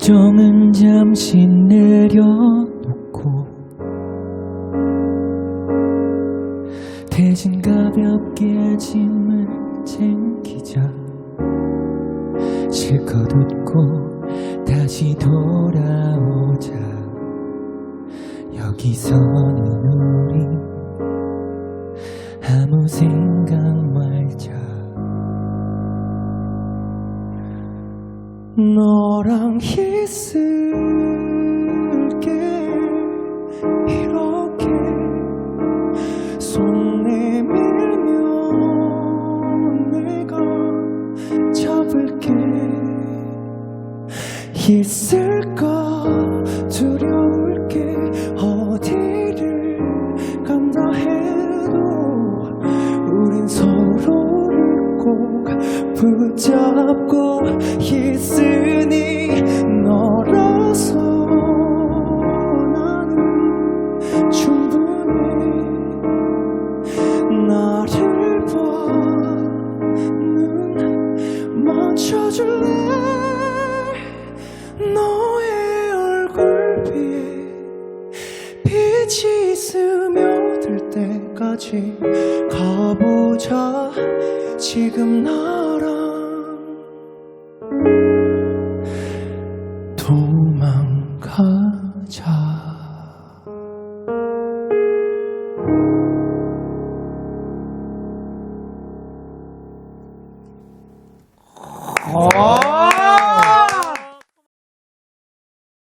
걱정은 잠시 내려놓고 대신 가볍게 짐을 챙기자. 실컷 웃고 다시 돌아오자. 여기서는 우리 아무 생각 말자 너랑 있을게. 이렇게 손 내밀면 내가 잡을게. 있을까? 두려울 게. 어디를 간다 해도 우린 서로를 꼭 붙잡고 있으니 너라서 나는 충분해 나를 봐눈 맞춰줄래? 너의 얼굴 위에 빛이 스며들 때까지 가보자. 지금 나 랑 도망가자